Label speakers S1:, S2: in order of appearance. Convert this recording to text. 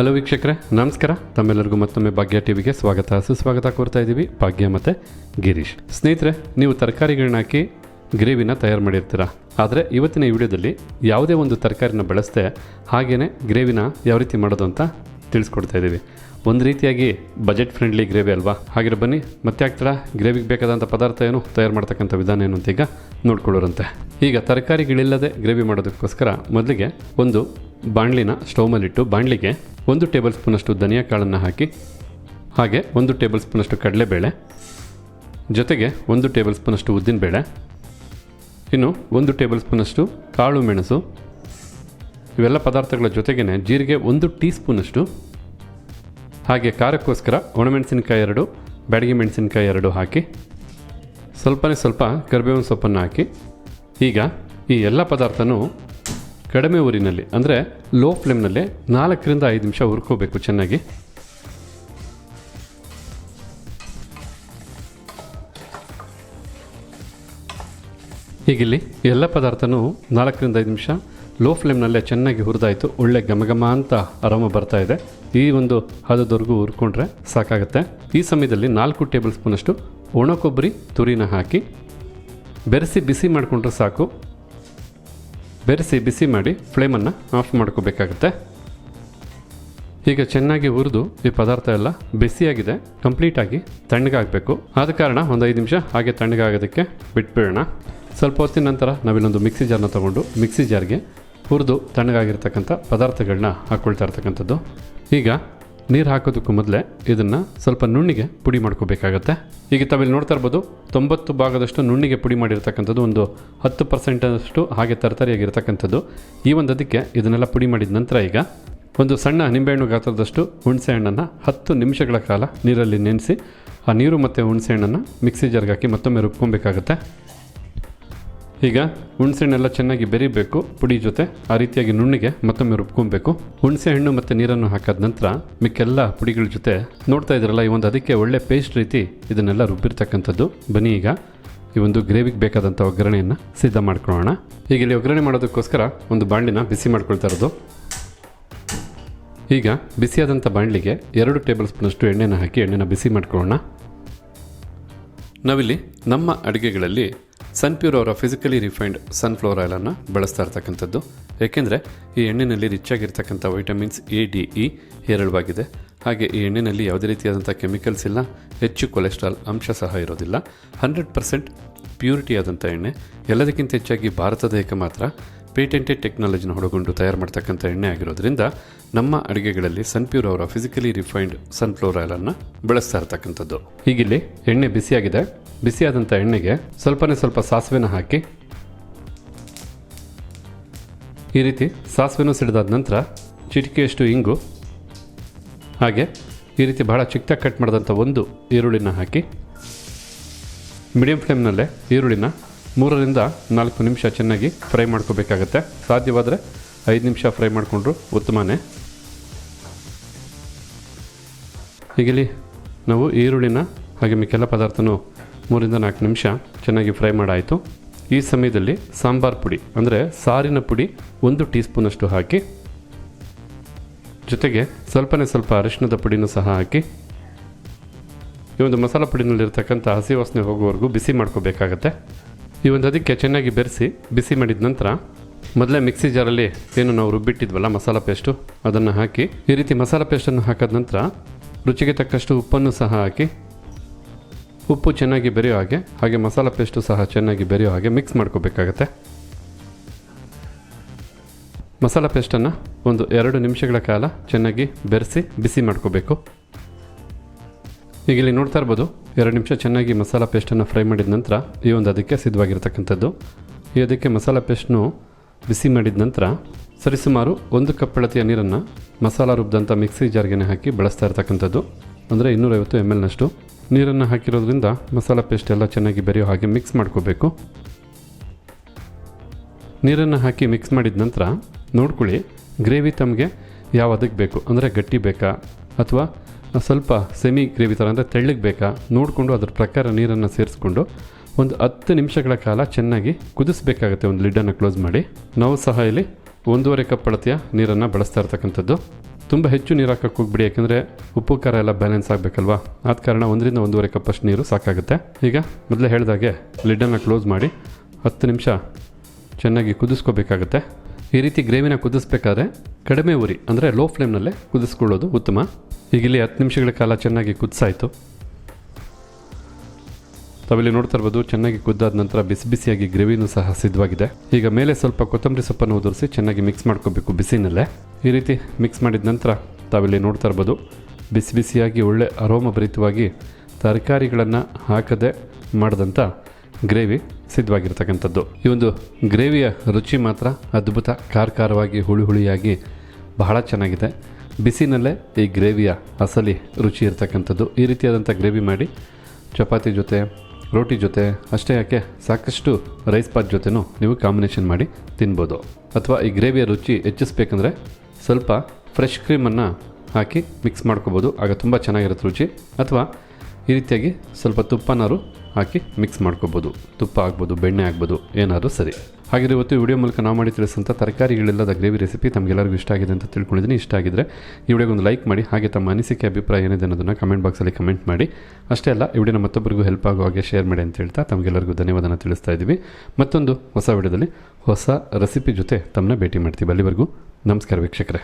S1: Hello ವೀಕ್ಷಕರೇ, ನಮಸ್ಕಾರ. ತಮ್ಮೆಲ್ಲರಿಗೂ ಮತ್ತೊಮ್ಮೆ ಭಾಗ್ಯ ಟಿವಿಗೆ ಸ್ವಾಗತ. ಸುಸ್ವಾಗತ ಕೋರ್ತಾ ಇದ್ದೀವಿ ಭಾಗ್ಯ ಮತ್ತು ಗಿರೀಶ್. ಸ್ನೇಹಿತರೆ, ನೀವು ತರಕಾರಿಗಳನ್ನ ಹಾಕಿ ಗ್ರೇವಿನ ತಯಾರು ಮಾಡಿರ್ತೀರ? ಆದರೆ ಇವತ್ತಿನ ಈ ವಿಡಿಯೋದಲ್ಲಿ ಯಾವುದೇ ಒಂದು ತರಕಾರಿನ ಬಳಸದೆ ಹಾಗೇ ಗ್ರೇವಿನ ಯಾವ ರೀತಿ ಮಾಡೋದು ಅಂತ ತಿಳಿಸ್ಕೊಡ್ತಾ ಇದ್ದೀವಿ. ಒಂದು ರೀತಿಯಾಗಿ ಬಜೆಟ್ ಫ್ರೆಂಡ್ಲಿ ಗ್ರೇವಿ ಅಲ್ವಾ? ಹಾಗಿರ ಬನ್ನಿ, ಮತ್ತೆ ಆಗ್ತಾರ ಗ್ರೇವಿಗೆ ಬೇಕಾದಂಥ ಪದಾರ್ಥ ಏನು? ತಯಾರು ಮಾಡ್ತಕ್ಕಂಥ ವಿಧಾನ ಏನು ಅಂತ ಈಗ ನೋಡ್ಕೊಳ್ಳೋರಂತೆ. ಈಗ ತರಕಾರಿಗಳಿಲ್ಲದೆ ಗ್ರೇವಿ ಮಾಡೋದಕ್ಕೋಸ್ಕರ ಮೊದಲಿಗೆ ಒಂದು ಬಾಣಲಿನ ಸ್ಟವ್ ಮೇಲಿಟ್ಟು ಬಾಣಲಿಗೆ ಒಂದು ಟೇಬಲ್ ಸ್ಪೂನಷ್ಟು ಧನಿಯಾ ಕಾಳನ್ನು ಹಾಕಿ, ಹಾಗೆ ಒಂದು ಟೇಬಲ್ ಸ್ಪೂನಷ್ಟು ಕಡಲೆಬೇಳೆ, ಜೊತೆಗೆ ಒಂದು ಟೇಬಲ್ ಸ್ಪೂನಷ್ಟು ಉದ್ದಿನಬೇಳೆ ಇನ್ನು ಒಂದು ಟೇಬಲ್ ಸ್ಪೂನಷ್ಟು ಕಾಳು ಮೆಣಸು, ಇವೆಲ್ಲ ಪದಾರ್ಥಗಳ ಜೊತೆಗೇ ಜೀರಿಗೆ ಒಂದು ಟೀ ಸ್ಪೂನಷ್ಟು ಹಾಗೆ ಖಾರಕ್ಕೋಸ್ಕರ ಒಣಮೆಣಸಿನಕಾಯಿ ಎರಡು, ಬ್ಯಾಡಗಿ ಮೆಣಸಿನಕಾಯಿ ಎರಡು ಹಾಕಿ, ಸ್ವಲ್ಪನೇ ಸ್ವಲ್ಪ ಕರಿಬೇವಿನ ಸೊಪ್ಪನ್ನು ಹಾಕಿ, ಈಗ ಈ ಎಲ್ಲ ಪದಾರ್ಥನೂ ಕಡಿಮೆ ಊರಿನಲ್ಲಿ, ಅಂದರೆ ಲೋ ಫ್ಲೇಮ್ನಲ್ಲಿ ನಾಲ್ಕರಿಂದ ಐದು ನಿಮಿಷ ಹುರ್ಕೋಬೇಕು ಚೆನ್ನಾಗಿ. ಹೀಗಿಲ್ಲಿ ಎಲ್ಲ ಪದಾರ್ಥನೂ ನಾಲ್ಕರಿಂದ ಐದು ನಿಮಿಷ ಲೋ ಫ್ಲೇಮ್ನಲ್ಲೇ ಚೆನ್ನಾಗಿ ಹುರಿದಾಯಿತು. ಒಳ್ಳೆ ಘಮಘಮ ಅಂತ ಆರಾಮ ಬರ್ತಾ ಇದೆ. ಈ ಒಂದು ಹದದವರೆಗೂ ಹುರ್ಕೊಂಡ್ರೆ ಸಾಕಾಗುತ್ತೆ. ಈ ಸಮಯದಲ್ಲಿ ನಾಲ್ಕು ಟೇಬಲ್ ಸ್ಪೂನಷ್ಟು ಒಣ ಕೊಬ್ಬರಿ ತುರಿನ ಹಾಕಿ ಬೆರೆಸಿ ಬಿಸಿ ಮಾಡಿಕೊಂಡ್ರೆ ಸಾಕು. ಬೆರೆಸಿ ಬಿಸಿ ಮಾಡಿ ಫ್ಲೇಮನ್ನು ಆಫ್ ಮಾಡ್ಕೋಬೇಕಾಗುತ್ತೆ. ಈಗ ಚೆನ್ನಾಗಿ ಹುರಿದು ಈ ಪದಾರ್ಥ ಎಲ್ಲ ಬಿಸಿಯಾಗಿದೆ ಕಂಪ್ಲೀಟಾಗಿ ತಣ್ಣಗಾಗಬೇಕು ಆದ ಕಾರಣ ಒಂದು ಐದು ನಿಮಿಷ ಹಾಗೆ ತಣ್ಣಗಾಗೋದಕ್ಕೆ ಬಿಟ್ಬಿಡೋಣ. ಸ್ವಲ್ಪ ಹೊತ್ತಿನ ನಂತರ ನಾವಿಲ್ಲೊಂದು ಮಿಕ್ಸಿ ಜಾರ್ನ ತೊಗೊಂಡು ಮಿಕ್ಸಿ ಜಾರ್ಗೆ ಹುರಿದು ತಣ್ಣಗಾಗಿರ್ತಕ್ಕಂಥ ಪದಾರ್ಥಗಳನ್ನ ಹಾಕ್ಕೊಳ್ತಾ ಇರ್ತಕ್ಕಂಥದ್ದು. ಈಗ ನೀರು ಹಾಕೋದಕ್ಕೂ ಮೊದಲೇ ಇದನ್ನು ಸ್ವಲ್ಪ ನುಣ್ಣಿಗೆ ಪುಡಿ ಮಾಡ್ಕೋಬೇಕಾಗತ್ತೆ. ಈಗ ತಾವಿಲ್ಲಿ ನೋಡ್ತಾ ಇರ್ಬೋದು, ತೊಂಬತ್ತು ಭಾಗದಷ್ಟು ನುಣ್ಣಿಗೆ ಪುಡಿ ಮಾಡಿರ್ತಕ್ಕಂಥದ್ದು ಒಂದು ಹತ್ತು ಪರ್ಸೆಂಟಷ್ಟು ಹಾಗೆ ತರತರಿಯಾಗಿರ್ತಕ್ಕಂಥದ್ದು. ಈ ಒಂದು ಅದಕ್ಕೆ ಇದನ್ನೆಲ್ಲ ಪುಡಿ ಮಾಡಿದ ನಂತರ ಈಗ ಒಂದು ಸಣ್ಣ ನಿಂಬೆಹಣ್ಣು ಗಾತ್ರದಷ್ಟು ಹುಣಸೆ ಹಣ್ಣನ್ನು ಹತ್ತು ನಿಮಿಷಗಳ ಕಾಲ ನೀರಲ್ಲಿ ನೆನೆಸಿ, ಆ ನೀರು ಮತ್ತು ಹುಣಸೆ ಹಣ್ಣನ್ನು ಮಿಕ್ಸಿ ಜಾರ್ಗೆ ಹಾಕಿ ಮತ್ತೊಮ್ಮೆ ರುಬ್ಕೊಬೇಕಾಗತ್ತೆ. ಈಗ ಹುಣಸೆಹಣ್ಣೆಲ್ಲ ಚೆನ್ನಾಗಿ ಬೆರಿಬೇಕು, ಪುಡಿ ಜೊತೆ ಆ ರೀತಿಯಾಗಿ ನುಣ್ಣಿಗೆ ಮತ್ತೊಮ್ಮೆ ರುಬ್ಕೊಬೇಕು. ಹುಣಸೆ ಹಣ್ಣು ಮತ್ತು ನೀರನ್ನು ಹಾಕಾದ ನಂತರ ಮಿಕ್ಕೆಲ್ಲ ಪುಡಿಗಳ ಜೊತೆ ನೋಡ್ತಾ ಇದ್ರಲ್ಲ ಈ ಒಂದು ಅದಕ್ಕೆ ಒಳ್ಳೆ ಪೇಸ್ಟ್ ರೀತಿ ಇದನ್ನೆಲ್ಲ ರುಬ್ಬಿರ್ತಕ್ಕಂಥದ್ದು. ಬನ್ನಿ ಈಗ ಈ ಒಂದು ಗ್ರೇವಿಗೆ ಬೇಕಾದಂಥ ಒಗ್ಗರಣೆಯನ್ನು ಸಿದ್ಧ ಮಾಡ್ಕೊಳ್ಳೋಣ. ಈಗ ಇಲ್ಲಿ ಒಗ್ಗರಣೆ ಮಾಡೋದಕ್ಕೋಸ್ಕರ ಒಂದು ಬಾಂಡಿನ ಬಿಸಿ ಮಾಡ್ಕೊಳ್ತಾ ಇರೋದು. ಈಗ ಬಿಸಿಯಾದಂಥ ಬಾಣಲಿಗೆ ಎರಡು ಟೇಬಲ್ ಸ್ಪೂನಷ್ಟು ಎಣ್ಣೆನ ಹಾಕಿ ಎಣ್ಣೆನ ಬಿಸಿ ಮಾಡ್ಕೊಳ್ಳೋಣ. ನಾವಿಲ್ಲಿ ನಮ್ಮ ಅಡುಗೆಗಳಲ್ಲಿ ಸನ್ಪ್ಯೂರ್ ಅವರ ಫಿಸಿಕಲಿ ರಿಫೈನ್ಡ್ ಸನ್ಫ್ಲವರ್ ಆಯಿಲನ್ನು ಬಳಸ್ತಾ ಇರ್ತಕ್ಕಂಥದ್ದು. ಏಕೆಂದರೆ ಈ ಎಣ್ಣೆಯಲ್ಲಿ ರಿಚ್ ಆಗಿರ್ತಕ್ಕಂಥ ವೈಟಮಿನ್ಸ್ ಎ ಡಿ ಇ ಹೇರಳವಾಗಿದೆ. ಹಾಗೆ ಈ ಎಣ್ಣೆಯಲ್ಲಿ ಯಾವುದೇ ರೀತಿಯಾದಂಥ ಕೆಮಿಕಲ್ಸ್ ಇಲ್ಲ, ಹೆಚ್ಚು ಕೊಲೆಸ್ಟ್ರಾಲ್ ಅಂಶ ಸಹ ಇರೋದಿಲ್ಲ. ಹಂಡ್ರೆಡ್ ಪರ್ಸೆಂಟ್ ಪ್ಯೂರಿಟಿ ಆದಂಥ ಎಣ್ಣೆ. ಎಲ್ಲದಕ್ಕಿಂತ ಹೆಚ್ಚಾಗಿ ಭಾರತದ ಏಕ ಮಾತ್ರ ಪೇಟೆಂಟೆಡ್ ಟೆಕ್ನಾಲಜಿನ ಹೊಡಗೊಂಡು ತಯಾರು ಮಾಡ್ತಕ್ಕಂಥ ಎಣ್ಣೆ ಆಗಿರೋದ್ರಿಂದ ನಮ್ಮ ಅಡುಗೆಗಳಲ್ಲಿ ಸನ್ಪ್ಯೂರ್ ಅವರ ಫಿಸಿಕಲಿ ರಿಫೈನ್ಡ್ ಸನ್ಫ್ಲವರ್ ಆಯಿಲನ್ನು ಬಳಸ್ತಾ ಇರ್ತಕ್ಕಂಥದ್ದು. ಈಗಿಲ್ಲಿ ಎಣ್ಣೆ ಬಿಸಿಯಾಗಿದೆ. ಬಿಸಿಯಾದಂಥ ಎಣ್ಣೆಗೆ ಸ್ವಲ್ಪನೇ ಸ್ವಲ್ಪ ಸಾಸಿವೆನ ಹಾಕಿ ಈ ರೀತಿ ಸಾಸಿವೆನೂ ಸಿಡಿದಾದ ನಂತರ ಚಿಟಿಕೆಯಷ್ಟು ಇಂಗು, ಹಾಗೆ ಈ ರೀತಿ ಬಹಳ ಚಿಕ್ಕದಾಗಿ ಕಟ್ ಮಾಡಿದಂಥ ಒಂದು ಈರುಳ್ಳಿನ ಹಾಕಿ ಮೀಡಿಯಂ ಫ್ಲೇಮ್ನಲ್ಲೇ ಈರುಳ್ಳಿನ ಮೂರರಿಂದ ನಾಲ್ಕು ನಿಮಿಷ ಚೆನ್ನಾಗಿ ಫ್ರೈ ಮಾಡ್ಕೋಬೇಕಾಗತ್ತೆ. ಸಾಧ್ಯವಾದರೆ ಐದು ನಿಮಿಷ ಫ್ರೈ ಮಾಡಿಕೊಂಡ್ರು ಉತ್ತಮನೇ. ಈಗಲಿ ನಾವು ಈರುಳ್ಳಿನ ಹಾಗೆ ಮಿಕ್ಕೆಲ್ಲ ಪದಾರ್ಥನೂ ಮೂರಿಂದ ನಾಲ್ಕು ನಿಮಿಷ ಚೆನ್ನಾಗಿ ಫ್ರೈ ಮಾಡಾಯಿತು. ಈ ಸಮಯದಲ್ಲಿ ಸಾಂಬಾರ್ ಪುಡಿ, ಅಂದರೆ ಸಾರಿನ ಪುಡಿ ಒಂದು ಟೀ ಸ್ಪೂನಷ್ಟು ಹಾಕಿ, ಜೊತೆಗೆ ಸ್ವಲ್ಪನೇ ಸ್ವಲ್ಪ ಅರಿಶಿಣದ ಪುಡಿನೂ ಸಹ ಹಾಕಿ, ಈ ಒಂದು ಮಸಾಲ ಪುಡಿನಲ್ಲಿರ್ತಕ್ಕಂಥ ಹಸಿ ವಾಸನೆ ಹೋಗುವವರೆಗೂ ಬಿಸಿ ಮಾಡ್ಕೋಬೇಕಾಗತ್ತೆ. ಈ ಒಂದು ಅದಕ್ಕೆ ಚೆನ್ನಾಗಿ ಬೆರೆಸಿ, ಬಿಸಿ ಮಾಡಿದ ನಂತರ ಮೊದಲೇ ಮಿಕ್ಸಿ ಜಾರಲ್ಲಿ ಏನು ನಾವು ರುಬ್ಬಿಟ್ಟಿದ್ವಲ್ಲ ಮಸಾಲ ಪೇಸ್ಟು ಅದನ್ನು ಹಾಕಿ, ಈ ರೀತಿ ಮಸಾಲ ಪೇಸ್ಟನ್ನು ಹಾಕಿದ ನಂತರ ರುಚಿಗೆ ತಕ್ಕಷ್ಟು ಉಪ್ಪನ್ನು ಸಹ ಹಾಕಿ, ಉಪ್ಪು ಚೆನ್ನಾಗಿ ಬೆರೆಯೋ ಹಾಗೆ ಹಾಗೆ ಮಸಾಲ ಪೇಸ್ಟು ಸಹ ಚೆನ್ನಾಗಿ ಬೆರೆಯೋ ಹಾಗೆ ಮಿಕ್ಸ್ ಮಾಡ್ಕೋಬೇಕಾಗತ್ತೆ. ಮಸಾಲ ಪೇಸ್ಟನ್ನು ಒಂದು ಎರಡು ನಿಮಿಷಗಳ ಕಾಲ ಚೆನ್ನಾಗಿ ಬೆರೆಸಿ, ಬಿಸಿ ಮಾಡ್ಕೋಬೇಕು. ಈಗ ಇಲ್ಲಿ ನೋಡ್ತಾ ಇರ್ಬೋದು, ಎರಡು ನಿಮಿಷ ಚೆನ್ನಾಗಿ ಮಸಾಲ ಪೇಸ್ಟನ್ನು ಫ್ರೈ ಮಾಡಿದ ನಂತರ ಈ ಒಂದು ಅದಕ್ಕೆ ಸಿದ್ಧವಾಗಿರ್ತಕ್ಕಂಥದ್ದು. ಈ ಅದಕ್ಕೆ ಮಸಾಲ ಪೇಸ್ಟ್ನು ಬಿಸಿ ಮಾಡಿದ ನಂತರ ಸರಿಸುಮಾರು ಒಂದು ಕಪ್ ಅಳತೆಯ ನೀರನ್ನು ಮಸಾಲ ರುಬ್ಬಿದಂಥ ಮಿಕ್ಸಿ ಜಾರ್ಗೆ ಹಾಕಿ ಬಳಸ್ತಾ ಇರ್ತಕ್ಕಂಥದ್ದು. ಅಂದರೆ ಇನ್ನೂರೈವತ್ತು ಎಂ ಎಲ್ನಷ್ಟು ನೀರನ್ನು ಹಾಕಿರೋದ್ರಿಂದ ಮಸಾಲ ಪೇಸ್ಟ್ ಎಲ್ಲ ಚೆನ್ನಾಗಿ ಬೆರೆಯೋ ಹಾಗೆ ಮಿಕ್ಸ್ ಮಾಡ್ಕೋಬೇಕು. ನೀರನ್ನು ಹಾಕಿ ಮಿಕ್ಸ್ ಮಾಡಿದ ನಂತರ ನೋಡ್ಕೊಳ್ಳಿ ಗ್ರೇವಿ ತಮಗೆ ಯಾವ ಅದಕ್ಕೆ ಬೇಕು? ಅಂದರೆ ಗಟ್ಟಿ ಬೇಕಾ? ಅಥವಾ ಸ್ವಲ್ಪ ಸೆಮಿ ಗ್ರೇವಿ ಥರ ಅಂದರೆ ತೆಳ್ಳಗೆ ಬೇಕಾ ನೋಡಿಕೊಂಡು ಅದ್ರ ಪ್ರಕಾರ ನೀರನ್ನು ಸೇರಿಸ್ಕೊಂಡು ಒಂದು ಹತ್ತು ನಿಮಿಷಗಳ ಕಾಲ ಚೆನ್ನಾಗಿ ಕುದಿಸ್ಬೇಕಾಗತ್ತೆ ಒಂದು ಲಿಡ್ಡನ್ನು ಕ್ಲೋಸ್ ಮಾಡಿ. ನಾವು ಸಹ ಇಲ್ಲಿ ಒಂದೂವರೆ ಕಪ್ ಅಳತೆಯ ನೀರನ್ನು ಬಳಸ್ತಾ ಇರ್ತಕ್ಕಂಥದ್ದು. ತುಂಬ ಹೆಚ್ಚು ನೀರು ಹಾಕಕ್ಕೆ ಹೋಗ್ಬಿಡಿ, ಯಾಕಂದರೆ ಉಪ್ಪು, ಖಾರ ಎಲ್ಲ ಬ್ಯಾಲೆನ್ಸ್ ಆಗಬೇಕಲ್ವಾ? ಆದ ಕಾರಣ ಒಂದರಿಂದ ಒಂದೂವರೆ ಕಪ್ಪಷ್ಟು ನೀರು ಸಾಕಾಗುತ್ತೆ. ಈಗ ಮೊದಲೇ ಹೇಳಿದಾಗೆ ಲಿಡ್ಡನ್ನು ಕ್ಲೋಸ್ ಮಾಡಿ ಹತ್ತು ನಿಮಿಷ ಚೆನ್ನಾಗಿ ಕುದಿಸ್ಕೋಬೇಕಾಗತ್ತೆ. ಈ ರೀತಿ ಗ್ರೇವಿನ ಕುದಿಸ್ಬೇಕಾದ್ರೆ ಕಡಿಮೆ ಉರಿ, ಅಂದರೆ ಲೋ ಫ್ಲೇಮ್ನಲ್ಲೇ ಕುದಿಸ್ಕೊಳ್ಳೋದು ಉತ್ತಮ. ಈಗ ಇಲ್ಲಿ ಹತ್ತು ನಿಮಿಷಗಳ ಕಾಲ ಚೆನ್ನಾಗಿ ಕುದಿಸಾಯಿತು. ತಾವಿಲ್ಲಿ ನೋಡ್ತಾ ಇರ್ಬೋದು, ಚೆನ್ನಾಗಿ ಕುದ್ದಾದ ನಂತರ ಬಿಸಿ ಬಿಸಿಯಾಗಿ ಗ್ರೇವಿನೂ ಸಹ ಸಿದ್ಧವಾಗಿದೆ. ಈಗ ಮೇಲೆ ಸ್ವಲ್ಪ ಕೊತ್ತಂಬರಿ ಸೊಪ್ಪನ್ನು ಉದುರಿಸಿ ಚೆನ್ನಾಗಿ ಮಿಕ್ಸ್ ಮಾಡ್ಕೋಬೇಕು ಬಿಸಿನಲ್ಲೇ. ಈ ರೀತಿ ಮಿಕ್ಸ್ ಮಾಡಿದ ನಂತರ ತಾವಿಲ್ಲಿ ನೋಡ್ತಾ ಇರ್ಬೋದು, ಬಿಸಿ ಬಿಸಿಯಾಗಿ ಒಳ್ಳೆ ಅರೋಮಭರಿತವಾಗಿ ತರಕಾರಿಗಳನ್ನು ಹಾಕದೆ ಮಾಡಿದಂಥ ಗ್ರೇವಿ ಸಿದ್ಧವಾಗಿರ್ತಕ್ಕಂಥದ್ದು. ಈ ಒಂದು ಗ್ರೇವಿಯ ರುಚಿ ಮಾತ್ರ ಅದ್ಭುತ ಖಾರ ಖಾರವಾಗಿ ಹುಳಿ ಹುಳಿಯಾಗಿ ಬಹಳ ಚೆನ್ನಾಗಿದೆ. ಬಿಸಿನಲ್ಲೇ ಈ ಗ್ರೇವಿಯ ಅಸಲಿ ರುಚಿ ಇರ್ತಕ್ಕಂಥದ್ದು ಈ ರೀತಿಯಾದಂಥ ಗ್ರೇವಿ ಮಾಡಿ, ಚಪಾತಿ ಜೊತೆ, ರೋಟಿ ಜೊತೆ, ಅಷ್ಟೇ ಯಾಕೆ ಸಾಕಷ್ಟು ರೈಸ್ ಪಾತ್ ಜೊತೆನೂ ನೀವು ಕಾಂಬಿನೇಷನ್ ಮಾಡಿ ತಿನ್ಬೋದು. ಅಥವಾ ಈ ಗ್ರೇವಿಯ ರುಚಿ ಹೆಚ್ಚಿಸ್ಬೇಕಂದ್ರೆ ಸ್ವಲ್ಪ ಫ್ರೆಶ್ ಕ್ರೀಮನ್ನು ಹಾಕಿ ಮಿಕ್ಸ್ ಮಾಡ್ಕೋಬೋದು. ಆಗ ತುಂಬ ಚೆನ್ನಾಗಿರುತ್ತೆ ರುಚಿ. ಅಥವಾ ಈ ರೀತಿಯಾಗಿ ಸ್ವಲ್ಪ ತುಪ್ಪನಾರು ಹಾಕಿ ಮಿಕ್ಸ್ ಮಾಡ್ಕೋಬೋದು. ತುಪ್ಪ ಆಗ್ಬೋದು, ಬೆಣ್ಣೆ ಆಗ್ಬೋದು, ಏನಾದರೂ ಸರಿ. ಹಾಗಿದ್ರೆ ಇವತ್ತು ವಿಡಿಯೋ ಮೂಲಕ ನಾವು ಮಾಡಿ ತಿಳಿಸಂಥ ತರಕಾರಿಗಳಿಲ್ಲದ ಗ್ರೇವಿ ರೆಸಿಪಿ ತಮಗೆಲ್ಲರಿಗೂ ಇಷ್ಟ ಆಗಿದೆ ಅಂತ ತಿಳ್ಕೊಂಡಿದ್ದೀನಿ. ಇಷ್ಟ ಆಗಿದ್ರೆ ಈ ವಿಡಿಯೋಗೆ ಒಂದು ಲೈಕ್ ಮಾಡಿ, ಹಾಗೆ ತಮ್ಮ ಅನಿಸಿಕೆ, ಅಭಿಪ್ರಾಯ ಏನಿದೆ ಅನ್ನೋದನ್ನು ಕಮೆಂಟ್ ಬಾಕ್ಸಲ್ಲಿ ಕಮೆಂಟ್ ಮಾಡಿ. ಅಷ್ಟೇ ಅಲ್ಲ, ಈ ವಿಡಿಯೋನ ಮತ್ತೊಬ್ಬರಿಗೂ ಹೆಲ್ಪ್ ಆಗೋ ಹಾಗೆ ಶೇರ್ ಮಾಡಿ ಅಂತ ಹೇಳ್ತಾ ತಮಗೆಲ್ಲರಿಗೂ ಧನ್ಯವಾದನ ತಿಳಿಸ್ತಾ ಇದ್ದೀವಿ. ಮತ್ತೊಂದು ಹೊಸ ವಿಡಿಯೋದಲ್ಲಿ ಹೊಸ ರೆಸಿಪಿ ಜೊತೆ ತಮ್ಮನ್ನ ಭೇಟಿ ಮಾಡ್ತೀವಿ ಅಲ್ಲಿವರೆಗೂ. ನಮಸ್ಕಾರ ವೀಕ್ಷಕರೇ.